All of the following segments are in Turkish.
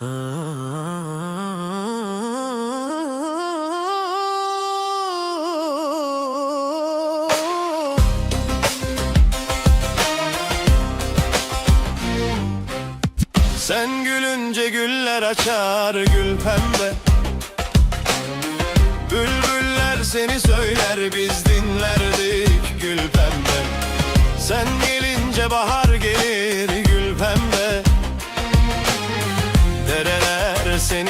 Sen gülünce güller açar gül pembe. Bülbüller seni söyler biz dinlerdik gül pembe. Sen gelince bahar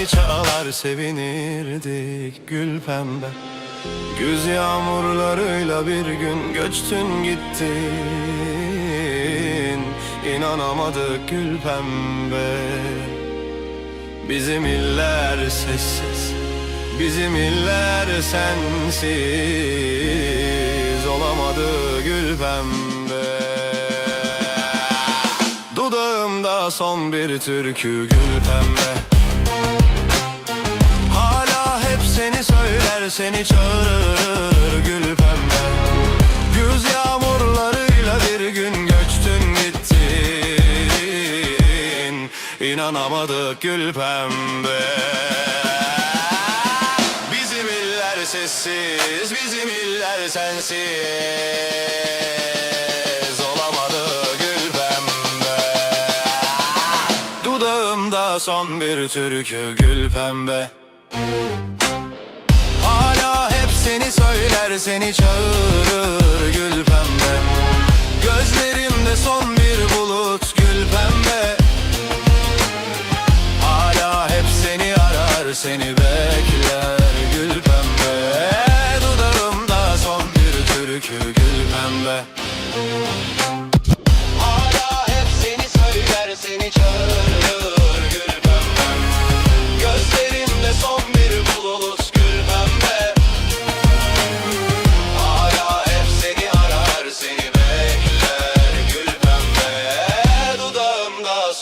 seni çağlar sevinirdik gül pembe. Güz yağmurlarıyla bir gün göçtün gittin. İnanamadık gül pembe. Bizim iller sessiz Bizim iller sensiz. Olamadı gül pembe. Dudağımda son bir türkü gül pembe seni çağırır gül pembe. Güz yağmurlarıyla bir gün göçtün gittin. İnanamadık gül pembe. Bizim iller sessiz bizim iller sensiz. Olamadı gül pembe. Dudağımda son bir türkü gül pembe söyler seni çağırır gül pembe. Gözlerimde son bir bulut gül pembe. Hala hep seni arar seni bekler gül pembe. Dudağımda son bir türkü gül pembe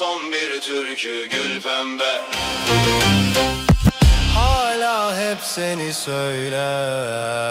son bir türkü gül pembe. Hala hep seni söyler